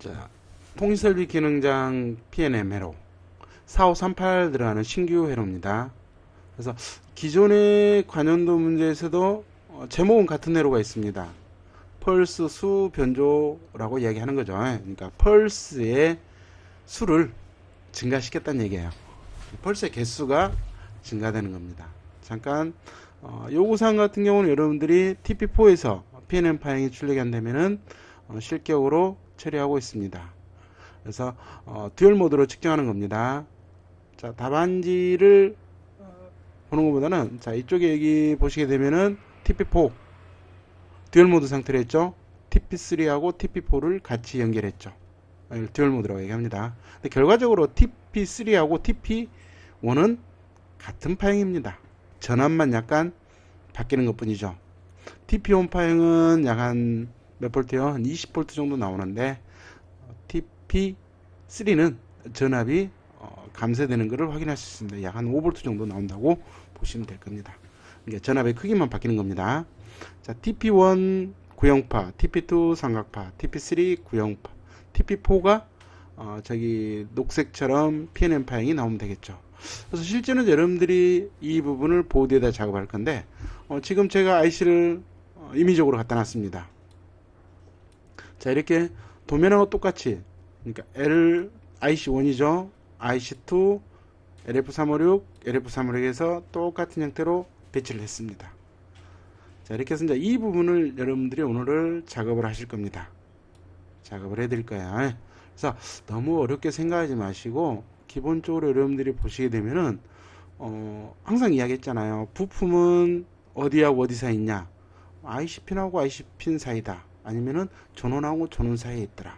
자, 통신설비 기능장 PNM 회로 4538 들어가는 신규 회로입니다. 그래서 기존의 관연도 문제에서도 어, 제목은 같은 회로가 있습니다. 펄스 수 변조라고 이야기하는 거죠. 그러니까 펄스의 수를 증가시켰다는 얘기예요. 펄스의 개수가 증가되는 겁니다. 잠깐 어, 요구사항 같은 경우는 여러분들이 TP4에서 PNM 파행이 출력이 안 되면은 어, 실격으로 처리하고 있습니다. 그래서 어, 듀얼 모드로 측정하는 겁니다. 자 답안지를 어, 보는 것보다는 자 이쪽에 여기 보시게 되면은 TP4 듀얼 모드 상태로 했죠. TP3하고 TP4를 같이 연결했죠. 어, 이걸 듀얼 모드라고 얘기합니다. 근데 결과적으로 TP3하고 TP1은 같은 파형입니다. 전압만 약간 바뀌는 것 뿐이죠. TP1 파형은 약한 몇 볼트요? 한 20볼트 정도 나오는데 어, TP3는 전압이 어, 감소되는 것을 확인할 수 있습니다. 약 한 5볼트 정도 나온다고 보시면 될 겁니다. 이게 전압의 크기만 바뀌는 겁니다. 자, TP1 구형파, TP2 삼각파, TP3 구형파, TP4가 어, 저기 녹색처럼 PNM 파형이 나오면 되겠죠. 그래서 실제는 여러분들이 이 부분을 보드에다 작업할 건데 어, 지금 제가 IC를 어, 임의적으로 갖다 놨습니다. 자 이렇게 도면하고 똑같이 그러니까 L IC1이죠. IC2, LF356, LF356에서 똑같은 형태로 배치를 했습니다. 자 이렇게 해서 이제 이 부분을 여러분들이 오늘을 작업을 하실 겁니다. 작업을 해드릴 거야. 그래서 너무 어렵게 생각하지 마시고 기본적으로 여러분들이 보시게 되면은 어, 항상 이야기했잖아요. 부품은 어디하고 어디 사이 있냐? IC핀하고 IC핀 사이다. 아니면은 전원하고 전원 사이에 있더라.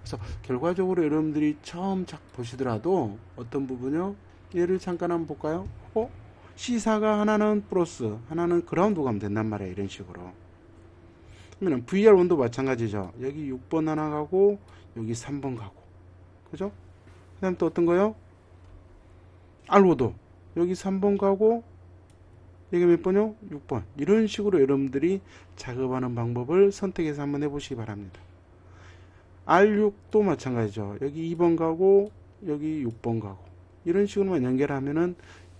그래서 결과적으로 여러분들이 처음 작 보시더라도 어떤 부분요? 얘를 잠깐 한번 볼까요? 어? C사가 하나는 플러스, 하나는 그라운드 가면 된단 말이에요. 이런 식으로. 그러면 VR1도 마찬가지죠. 여기 6번 하나 가고, 여기 3번 가고. 그죠? 그 다음 또 어떤 거요? 알로도. 여기 3번 가고, 여기 몇 번요? 6번. 이런 식으로 여러분들이 작업하는 방법을 선택해서 한번 해보시기 바랍니다. R6도 마찬가지죠. 여기 2번 가고, 여기 6번 가고. 이런 식으로만 연결하면은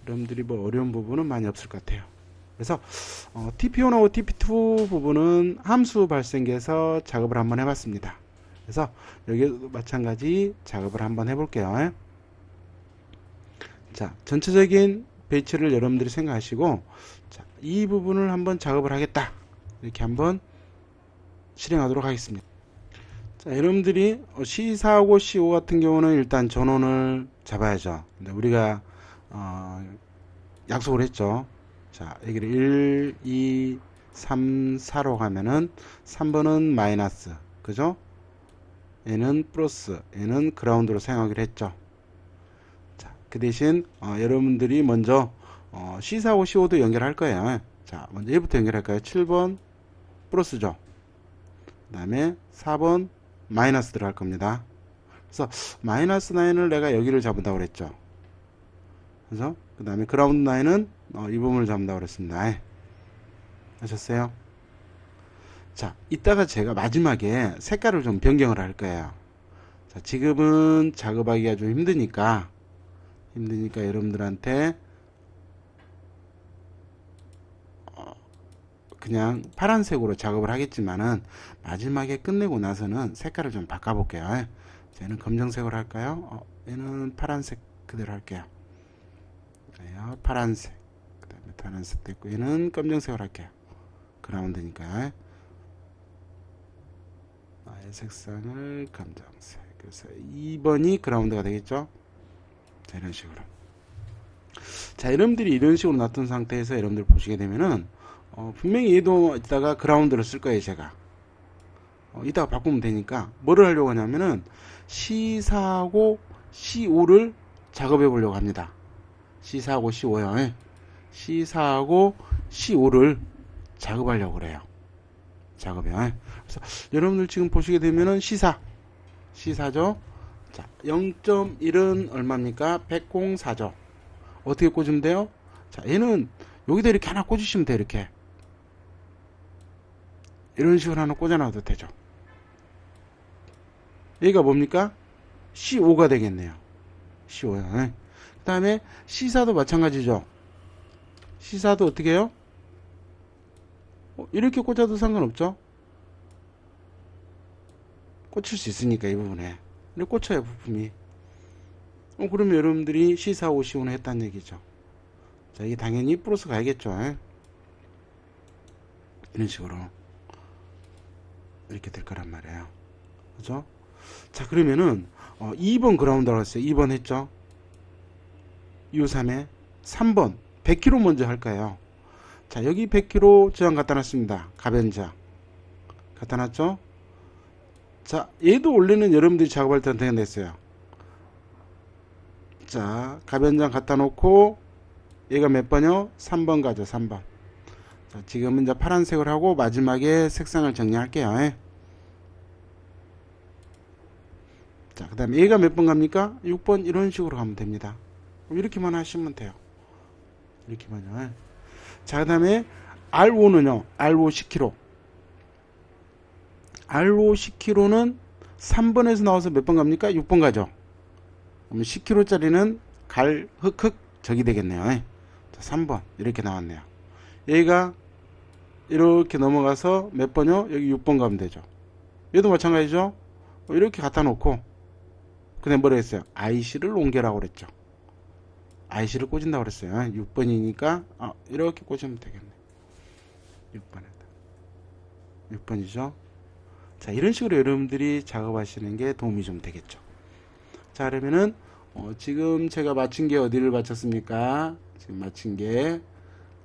여러분들이 뭐 어려운 부분은 많이 없을 것 같아요. 그래서 어, TP1하고 TP2 부분은 함수 발생기에서 작업을 한번 해봤습니다. 그래서 여기도 마찬가지 작업을 한번 해볼게요. 자, 전체적인 배치를 여러분들이 생각하시고 자, 이 부분을 한번 작업을 하겠다. 이렇게 한번 실행하도록 하겠습니다. 자, 여러분들이 C4하고 C5 같은 경우는 일단 전원을 잡아야죠. 근데 우리가 어, 약속을 했죠. 자, 여기를 1, 2, 3, 4로 가면은 3번은 마이너스. 그죠? 얘는 플러스, 얘는 그라운드로 사용하기로 했죠. 자, 그 대신 어, 여러분들이 먼저 어, C4하고 C5도 연결할 거예요. 자, 먼저 얘부터 연결할까요? 7번 플러스죠. 그 다음에 4번 마이너스 들어갈 겁니다. 그래서 마이너스 라인을 내가 여기를 잡은다고 그랬죠. 그래서 그 다음에 그라운드 라인은 어, 이 부분을 잡는다고 그랬습니다. 예. 하셨어요? 자, 이따가 제가 마지막에 색깔을 좀 변경을 할 거예요. 자, 지금은 작업하기가 좀 힘드니까 힘드니까 여러분들한테 어, 그냥 파란색으로 작업을 하겠지만은 마지막에 끝내고 나서는 색깔을 좀 바꿔볼게요. 예. 쟤는 검정색으로 할까요? 어, 얘는 파란색 그대로 할게요. 그래요. 파란색. 그 다음에 파란색 됐고, 얘는 검정색으로 할게요. 그라운드니까. 아의 색상을 검정색. 그래서 2번이 그라운드가 되겠죠? 자, 이런 식으로. 자, 여러분들이 이런 식으로 놔둔 상태에서 여러분들 보시게 되면은, 어, 분명히 얘도 이따가 그라운드를 쓸 거예요, 제가. 어, 이따가 바꾸면 되니까, 뭐를 하려고 하냐면은, C4하고 C5를 작업해 보려고 합니다. C4하고 C5요. 예. C4하고 C5를 작업하려고 그래요. 작업이요. 예. 그래서 여러분들 지금 보시게 되면은 C4. C4죠. 자, 0.1은 얼마입니까? 104죠. 어떻게 꽂으면 돼요? 자, 얘는 여기다 이렇게 하나 꽂으시면 돼요. 이렇게. 이런 식으로 하나 꽂아놔도 되죠. 얘가 뭡니까? C5가 되겠네요. C5요. 그 다음에 C사도 마찬가지죠. C사도 어떻게 해요? 어, 이렇게 꽂아도 상관없죠? 꽂힐 수 있으니까 이 부분에. 근데 꽂혀요, 부품이. 어, 그러면 여러분들이 C4, 5, C5는 했다는 얘기죠. 자, 이게 당연히 플러스 가야겠죠. 예? 이런 식으로. 이렇게 될 거란 말이에요. 그죠? 자, 그러면은, 어, 2번 그라운드라고 했어요. 2번 했죠? U3에 3번 100km 먼저 할 거예요. 자, 여기 100km 저항 갖다 놨습니다. 가변자. 갖다 놨죠? 자, 얘도 원래는 여러분들이 작업할 때 어떻게 됐어요? 자, 가변장 갖다 놓고 얘가 몇 번이요? 3번 가죠, 3번. 자, 지금은 이제 파란색을 하고 마지막에 색상을 정리할게요. 예. 자, 그 다음에 얘가 몇 번 갑니까? 6번 이런 식으로 가면 됩니다. 이렇게만 하시면 돼요. 이렇게만요. 예. 자, 그 다음에 R5는요, R5 10km. R5 10km는 3번에서 나와서 몇 번 갑니까? 6번 가죠. 그럼 10km짜리는 갈, 흑, 흑, 적이 되겠네요. 예. 자, 3번. 이렇게 나왔네요. 얘가 이렇게 넘어가서 몇 번요? 여기 6번 가면 되죠. 얘도 마찬가지죠. 이렇게 갖다 놓고, 그다음 뭐라 했어요? IC를 옮겨라고 그랬죠. IC를 꽂은다고 그랬어요. 6번이니까, 아, 이렇게 꽂으면 되겠네. 6번에다. 6번이죠. 자, 이런 식으로 여러분들이 작업하시는 게 도움이 좀 되겠죠. 자, 그러면은, 어, 지금 제가 맞춘 게 어디를 맞췄습니까? 지금 맞춘 게,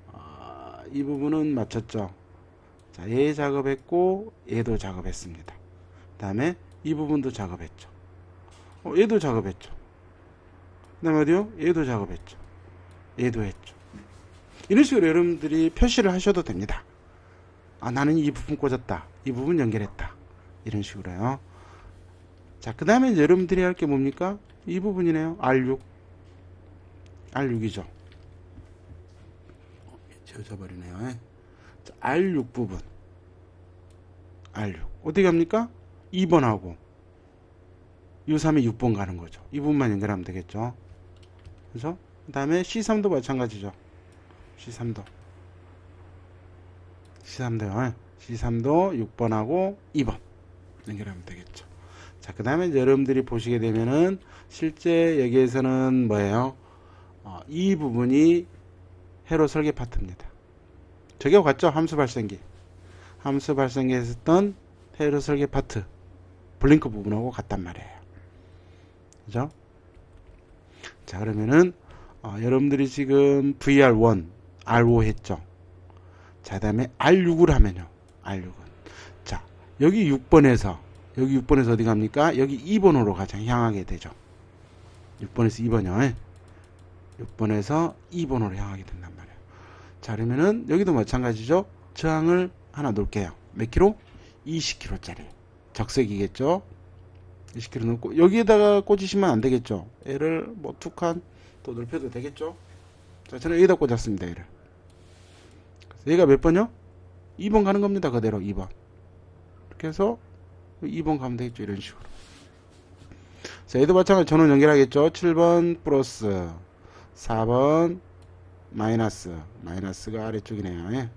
어, 이 부분은 맞췄죠. 자, 얘 작업했고, 얘도 작업했습니다. 그 다음에 이 부분도 작업했죠. 어, 얘도 작업했죠. 그 다음에 어디요? 얘도 작업했죠. 얘도 했죠. 이런 식으로 여러분들이 표시를 하셔도 됩니다. 아, 나는 이 부분 꽂았다. 이 부분 연결했다. 이런 식으로요. 자, 그 다음에 여러분들이 할 게 뭡니까? 이 부분이네요. R6. R6이죠. 지워져버리네요. 예. 자, R6 부분. R6. 어떻게 합니까? 2번하고 U3에 6번 가는 거죠. 이 부분만 연결하면 되겠죠. 그죠? 그 다음에 C3도 마찬가지죠. C3도. C3도요. C3도 6번하고 2번 연결하면 되겠죠. 자, 그 다음에 여러분들이 보시게 되면은 실제 여기에서는 뭐예요? 어, 이 부분이 회로 설계 파트입니다. 저게 같죠? 함수 발생기. 함수 발생기 했었던 회로 설계 파트. 블링크 부분하고 같단 말이에요. 그죠? 자, 그러면은 어, 여러분들이 지금 VR1, R5 했죠? 자, 그 다음에 R6을 하면요. R6은. 자, 여기 6번에서, 여기 6번에서 어디 갑니까? 여기 2번으로 가장 향하게 되죠. 6번에서 2번이요. 6번에서 2번으로 향하게 된단 말이에요. 자, 그러면은 여기도 마찬가지죠. 저항을 하나 놓을게요. 몇 킬로? 20킬로짜리. 적색이겠죠? 20킬로 놓고, 여기에다가 꽂으시면 안 되겠죠? 얘를 뭐 두 칸 또 넓혀도 되겠죠? 자, 저는 여기다 꽂았습니다. 얘를. 얘가 몇 번이요? 2번 가는 겁니다. 그대로 2번. 이렇게 해서 2번 가면 되겠죠. 이런 식으로. 자, 얘도 마찬가지 전원 연결하겠죠. 7번 플러스 4번 마이너스 마이너스가 아래쪽이네요. 예.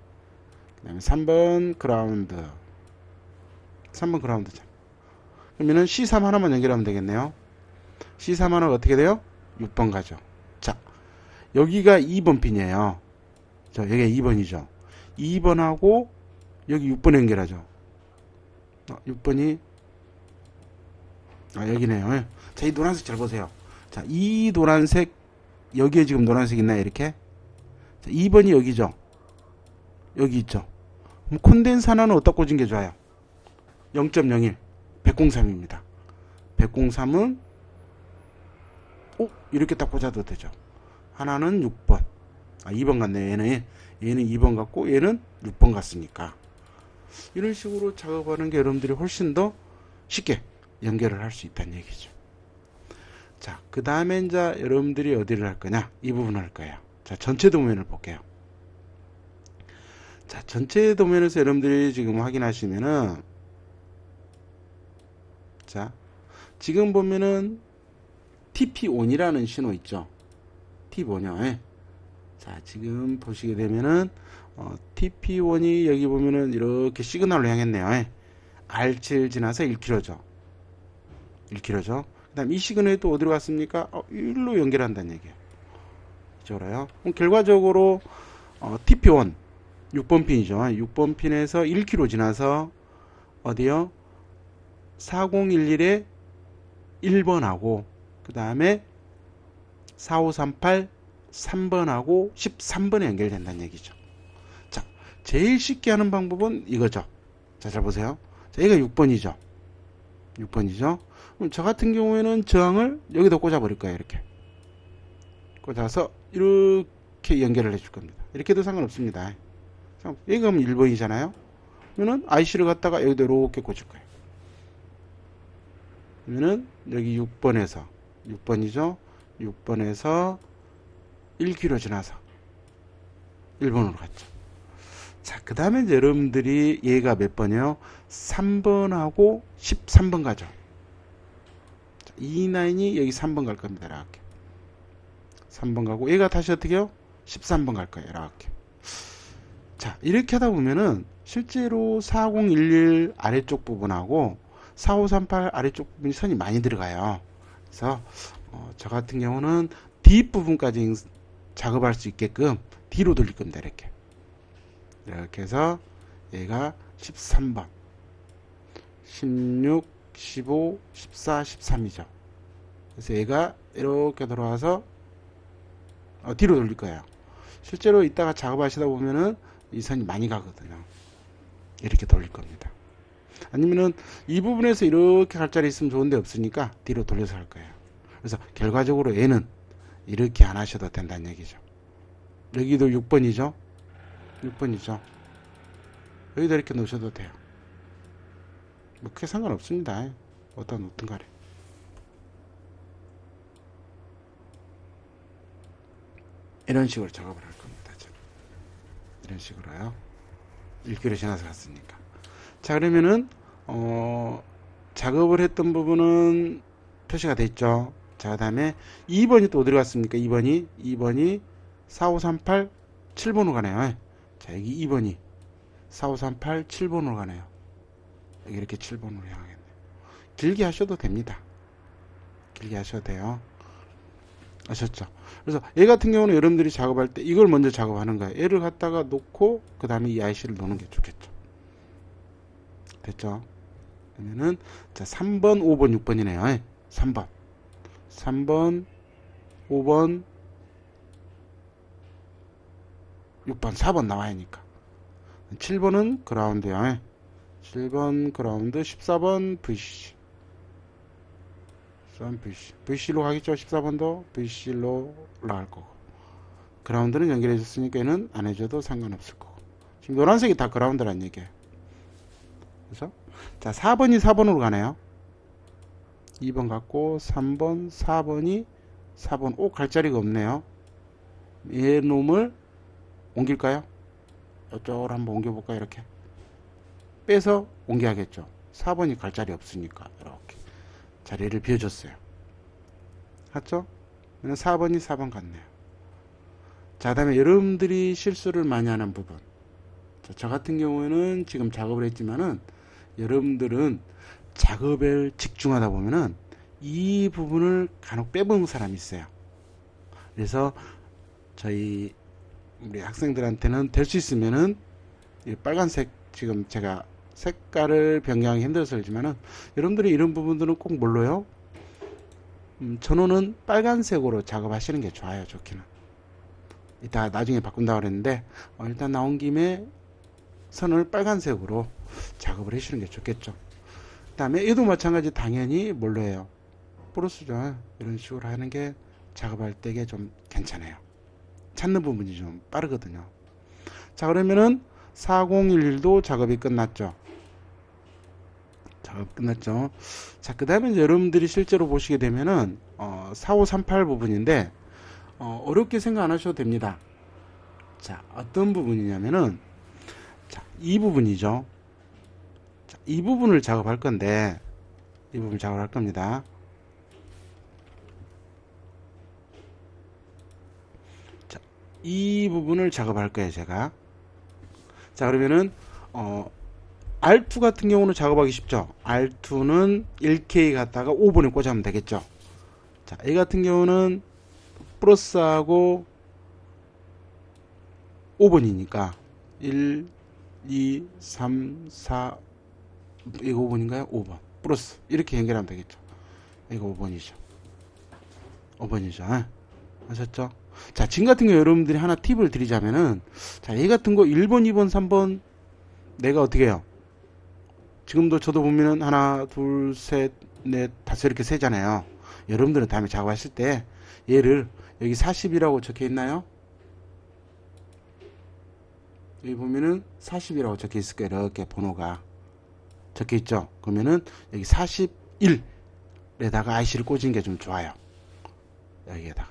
그 다음에 3번 그라운드 3번 그라운드 자. 그러면은 C3 하나만 연결하면 되겠네요. C3 하나가 어떻게 돼요? 6번 가죠. 자, 여기가 2번 핀이에요. 저 여기가 2번이죠. 2번하고 여기 6번 연결하죠. 어, 6번이 아 여기네요. 예. 자, 이 노란색 잘 보세요. 자, 이 노란색 여기에 지금 노란색 있나요? 이렇게? 자, 2번이 여기죠. 여기 있죠. 그럼 콘덴서 하나는 어디다 꽂은 게 좋아요? 0.01 103입니다. 103은 오 이렇게 딱 꽂아도 되죠. 하나는 6번. 아 2번 같네요. 얘는 얘는 2번 같고 얘는 6번 같으니까 이런 식으로 작업하는 게 여러분들이 훨씬 더 쉽게 연결을 할 수 있다는 얘기죠. 자, 그 다음에 이제 여러분들이 어디를 할 거냐? 이 부분을 할 거예요. 자, 전체 도면을 볼게요. 자, 전체 도면에서 여러분들이 지금 확인하시면은 자, 지금 보면은 TP1이라는 신호 있죠. T1이요. 예. 자, 지금 보시게 되면은 어, TP1이 여기 보면은 이렇게 시그널로 향했네요. 예. R7 지나서 1km죠. 1km죠. 그 다음 이 시그널이 또 어디로 갔습니까? 어, 일로 연결한다는 얘기예요. 이쪽으로요. 그럼 결과적으로 어, TP1 6번 핀이죠. 6번 핀에서 1km 지나서 어디요? 4011에 1번하고 그 다음에 4538 3번하고 13번에 연결된다는 얘기죠. 자, 제일 쉽게 하는 방법은 이거죠. 자, 잘 보세요. 자, 얘가 6번이죠. 6번이죠. 그럼 저 같은 경우에는 저항을 여기다 꽂아버릴 거예요. 이렇게. 꽂아서 이렇게 연결을 해줄 겁니다. 이렇게도 상관없습니다. 자, 여기가 그럼 1번이잖아요. 그러면은 IC를 갖다가 여기다 이렇게 꽂을 거예요. 그러면은 여기 6번에서 6번이죠. 6번에서 1km 지나서 1번으로 갔죠. 자, 그 다음에 여러분들이 얘가 몇 번이요? 3번하고 13번 가죠. 자, 이 라인이 여기 3번 갈 겁니다. 이렇게. 3번 가고 얘가 다시 어떻게 해요? 13번 갈 거예요. 이렇게. 자, 이렇게 하다 보면은 실제로 4011 아래쪽 부분하고 4538 아래쪽 부분이 선이 많이 들어가요. 그래서 어, 저 같은 경우는 뒷부분까지 작업할 수 있게끔 뒤로 돌릴 겁니다. 이렇게. 이렇게 해서 얘가 13번, 16, 15, 14, 13이죠. 그래서 얘가 이렇게 돌아와서 어, 뒤로 돌릴 거예요. 실제로 이따가 작업하시다 보면은 이 선이 많이 가거든요. 이렇게 돌릴 겁니다. 아니면은 이 부분에서 이렇게 갈 자리 있으면 좋은데 없으니까 뒤로 돌려서 할 거예요. 그래서 결과적으로 얘는 이렇게 안 하셔도 된다는 얘기죠. 여기도 6번이죠. 6번이죠. 여기다 이렇게 놓으셔도 돼요. 뭐 크게 상관없습니다. 어디다 놓든 간에. 이런 식으로 작업을 할 겁니다. 지금. 이런 식으로요. 1km 지나서 갔으니까. 자, 그러면은, 어, 작업을 했던 부분은 표시가 됐죠. 자, 그 다음에 2번이 또 어디로 갔습니까? 2번이, 2번이 4538 7번으로 가네요. 자, 여기 2번이 4538 7번으로 가네요. 여기 이렇게 7번으로 향하겠네요. 길게 하셔도 됩니다. 길게 하셔도 돼요. 아셨죠? 그래서 얘 같은 경우는 여러분들이 작업할 때 이걸 먼저 작업하는 거예요. 얘를 갖다가 놓고 그 다음에 이 IC를 놓는 게 좋겠죠. 됐죠? 그러면은 자 3번, 5번, 6번이네요. 3번, 3번, 5번, 6번, 4번 나와야 하니까. 7번은 그라운드요. 7번 그라운드, 14번 VC. 13번 VC. VC로 가겠죠. 14번도 VC로 올라갈 거고. 그라운드는 연결해 줬으니까 얘는 안 해줘도 상관없을 거고. 지금 노란색이 다 그라운드란 얘기예요. 그래서 자 4번이 4번으로 가네요. 2번 갔고 3번, 4번이 4번. 오, 갈 자리가 없네요. 얘 놈을 옮길까요? 이쪽으로 한번 옮겨볼까요? 이렇게. 빼서 옮겨야겠죠. 4번이 갈 자리 없으니까. 이렇게. 자리를 비워줬어요. 맞죠? 4번이 4번 같네요. 자, 다음에 여러분들이 실수를 많이 하는 부분. 자, 저 같은 경우에는 지금 작업을 했지만은 여러분들은 작업에 집중하다 보면은 이 부분을 간혹 빼보는 사람이 있어요. 그래서 저희 우리 학생들한테는 될 수 있으면은 이 빨간색 지금 제가 색깔을 변경하기 힘들어서 그러지만은 여러분들이 이런 부분들은 꼭 뭘로요? 음, 전원은 빨간색으로 작업하시는 게 좋아요. 좋기는. 이따 나중에 바꾼다고 그랬는데 어, 일단 나온 김에 선을 빨간색으로 작업을 해주시는 게 좋겠죠. 그 다음에 얘도 마찬가지 당연히 뭘로 해요? 플러스죠. 이런 식으로 하는 게 작업할 때게 좀 괜찮아요. 찾는 부분이 좀 빠르거든요. 자, 그러면은 4011도 작업이 끝났죠. 작업 끝났죠. 자, 그 다음에 여러분들이 실제로 보시게 되면은, 어, 4538 부분인데, 어, 어렵게 생각 안 하셔도 됩니다. 자, 어떤 부분이냐면은, 자, 이 부분이죠. 자, 이 부분을 작업할 건데, 이 부분 작업할 겁니다. 이 부분을 작업할 거예요, 제가. 자, 그러면은, 어, R2 같은 경우는 작업하기 쉽죠. R2는 1K 갖다가 5번에 꽂으면 되겠죠. 자, A 같은 경우는 플러스하고 5번이니까 1, 2, 3, 4 이거 5번인가요? 5번 플러스 이렇게 연결하면 되겠죠. 이거 5번이죠. 5번이죠. 아셨죠? 자, 지금 같은 경우 여러분들이 하나 팁을 드리자면은 자, 얘 같은 거 1번, 2번, 3번 내가 어떻게 해요? 지금도 저도 보면은 하나, 둘, 셋, 넷, 다섯 이렇게 세잖아요. 여러분들은 다음에 작업하실 때 얘를 여기 40이라고 적혀 있나요? 여기 보면은 40이라고 적혀 있을 거예요. 이렇게 번호가 적혀 있죠. 그러면은 여기 41에다가 IC를 꽂은 게 좀 좋아요. 여기에다가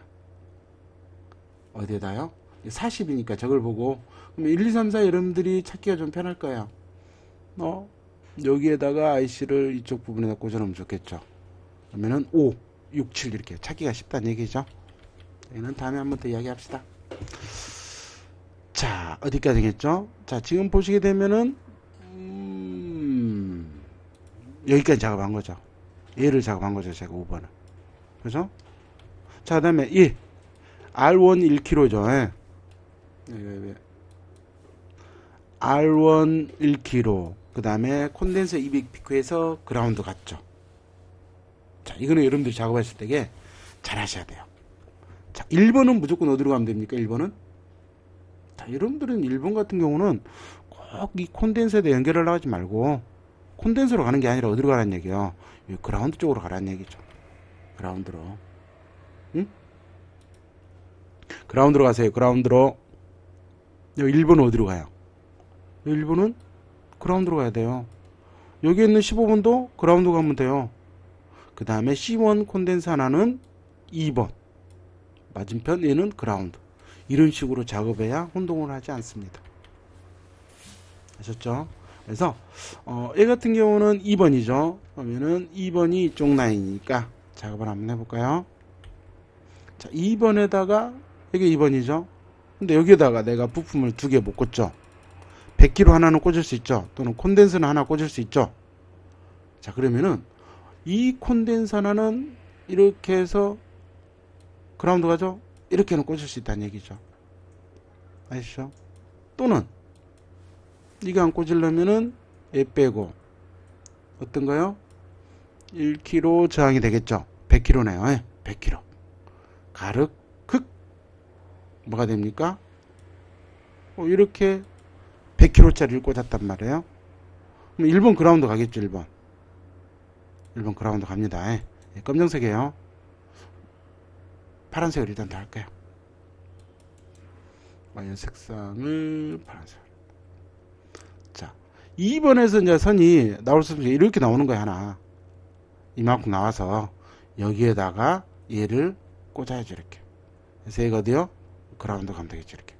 어디에다요? 40이니까 저걸 보고 그러면 1, 2, 3, 4 여러분들이 찾기가 좀 편할 거예요. 어? 여기에다가 IC를 이쪽 부분에다 꽂아놓으면 좋겠죠. 그러면은 5, 6, 7 이렇게 찾기가 쉽다는 얘기죠. 얘는 다음에 한 번 더 이야기합시다. 자, 어디까지 되겠죠? 자, 지금 보시게 되면은, 음, 여기까지 작업한 거죠. 얘를 작업한 거죠, 제가 5번은. 그죠? 자, 그 다음에 1. R1 1kg죠. 예. 예, 예, 예. R1 1kg. 그 다음에 콘덴서 200 피크에서 그라운드 갔죠. 자, 이거는 여러분들이 작업하실 때에 잘 하셔야 돼요. 자, 1번은 무조건 어디로 가면 됩니까? 1번은? 자, 여러분들은 1번 같은 경우는 꼭 이 콘덴서에 연결하려고 하지 말고 콘덴서로 가는 게 아니라 어디로 가라는 얘기예요. 이 그라운드 쪽으로 가라는 얘기죠. 그라운드로. 응? 그라운드로 가세요. 그라운드로. 여기 1번은 어디로 가요? 여기 1번은 그라운드로 가야 돼요. 여기 있는 15번도 그라운드 가면 돼요. 그 다음에 C1 콘덴서 하나는 2번. 맞은편 얘는 그라운드. 이런 식으로 작업해야 혼동을 하지 않습니다. 아셨죠? 그래서 어, 얘 같은 경우는 2번이죠. 그러면은 2번이 이쪽 라인이니까 작업을 한번 해볼까요? 자, 2번에다가 이게 2번이죠. 근데 여기에다가 내가 부품을 두 개 못 꽂죠. 100kg 하나는 꽂을 수 있죠. 또는 콘덴서는 하나 꽂을 수 있죠. 자, 그러면은 이 콘덴서 하나는 이렇게 해서 그라운드 가죠? 이렇게는 꽂을 수 있다는 얘기죠. 아시죠? 또는 이거 안 꽂으려면은 얘 빼고 어떤가요? 1kg 저항이 되겠죠. 100kg네요. 예, 100kg. 가륵 극 뭐가 됩니까? 어, 이렇게 100kg짜리를 꽂았단 말이에요. 그럼 1번 그라운드 가겠죠. 1번. 1번 그라운드 갑니다. 예, 예, 검정색이에요. 파란색을 일단 다 할게요. 와이어 색상을 파란색. 자, 2번에서 이제 선이 나올 수 있는 게 이렇게 나오는 거야, 하나. 이만큼 나와서 여기에다가 얘를 꽂아야죠, 이렇게. 그래서 얘가 어디요? 그라운드 가면 되겠죠, 이렇게.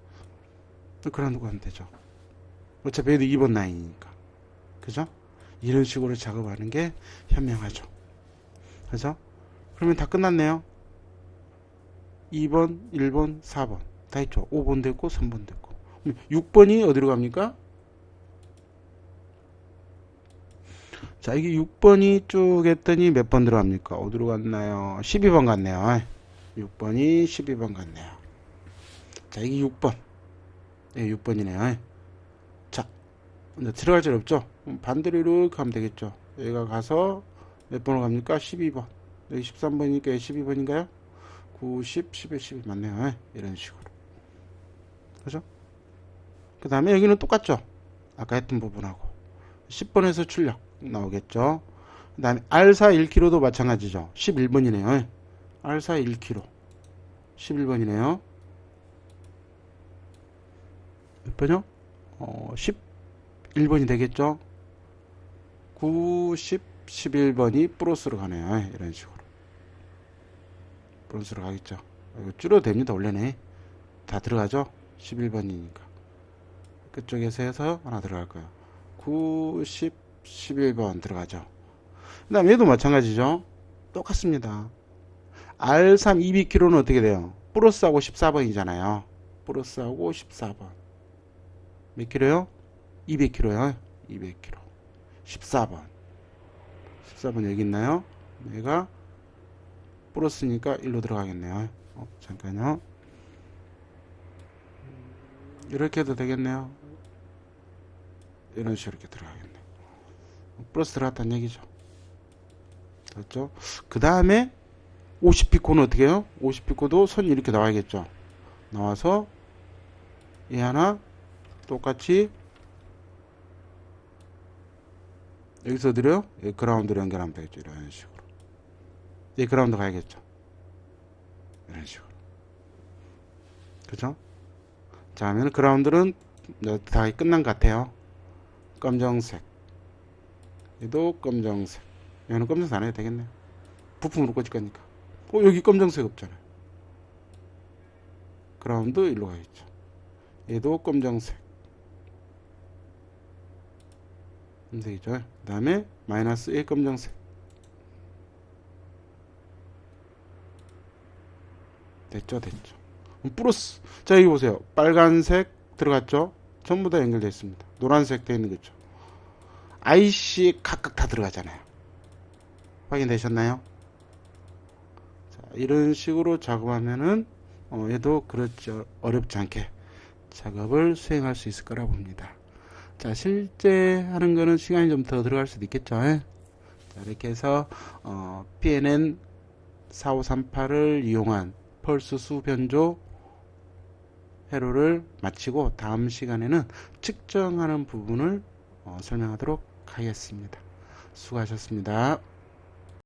그라운드 가면 되죠. 어차피 얘도 2번 라인이니까. 그죠? 이런 식으로 작업하는 게 현명하죠. 그죠? 그러면 다 끝났네요. 2번, 1번, 4번 다 있죠. 5번 됐고 3번 됐고 6번이 어디로 갑니까? 자 이게 6번이 쭉 했더니 몇 번 들어갑니까? 어디로 갔나요? 12번 갔네요. 6번이 12번 갔네요. 자 이게 6번 네, 6번이네요. 자 이제 들어갈 줄 없죠? 반대로 이렇게 하면 되겠죠. 여기가 가서 몇 번으로 갑니까? 12번 여기 13번이니까 12번인가요? 9, 10, 11, 12 맞네요. 예, 이런 식으로. 그죠? 그 다음에 여기는 똑같죠? 아까 했던 부분하고. 10번에서 출력 나오겠죠? 그 다음에 R4 1kg도 마찬가지죠. 11번이네요. 예. R4 1kg. 11번이네요. 몇 번이요? 어, 11번이 되겠죠? 9, 10, 11번이 플러스로 가네요. 예, 이런 식으로. 브론스로 가겠죠. 이거 줄여도 됩니다. 원래는 다 들어가죠. 11번이니까. 그쪽에서 해서 하나 들어갈 거예요. 9, 10, 11번 들어가죠. 그 다음 얘도 마찬가지죠. 똑같습니다. R3 200kg는 어떻게 돼요? 플러스하고 14번이잖아요. 플러스하고 14번. 몇 킬로요? 200킬로요. 200킬로. 14번. 14번 여기 있나요? 얘가 플러스니까 1로 들어가겠네요. 어, 잠깐요. 이렇게 해도 되겠네요. 이런 식으로 이렇게 들어가겠네. 플러스 들어갔다는 얘기죠. 됐죠? 그 다음에 50피코는 어떻게 해요? 50피코도 선이 이렇게 나와야겠죠. 나와서 얘 하나 똑같이 여기서 드려 예, 그라운드로 연결하면 되겠죠. 이런 식으로. 얘 그라운드 가야겠죠. 이런 식으로. 그죠? 자, 하면 그라운드는 이제 다 끝난 것 같아요. 검정색. 얘도 검정색. 얘는 검정색 안 해도 되겠네요. 부품으로 꽂을 거니까. 어, 여기 검정색 없잖아요. 그라운드 일로 가겠죠. 얘도 검정색. 검색이죠. 그 다음에 마이너스 1 검정색. 됐죠, 됐죠. 플러스. 자, 여기 보세요. 빨간색 들어갔죠? 전부 다 연결되어 있습니다. 노란색 되어 있는 거죠. IC 각각 다 들어가잖아요. 확인되셨나요? 자, 이런 식으로 작업하면은 어, 얘도 그렇죠 어렵지 않게 작업을 수행할 수 있을 거라 봅니다. 자, 실제 하는 거는 시간이 좀 더 들어갈 수도 있겠죠. 예? 자, 이렇게 해서 어, PNN 4538을 이용한 펄스 수 변조 회로를 마치고 다음 시간에는 측정하는 부분을 어, 설명하도록 하겠습니다. 수고하셨습니다.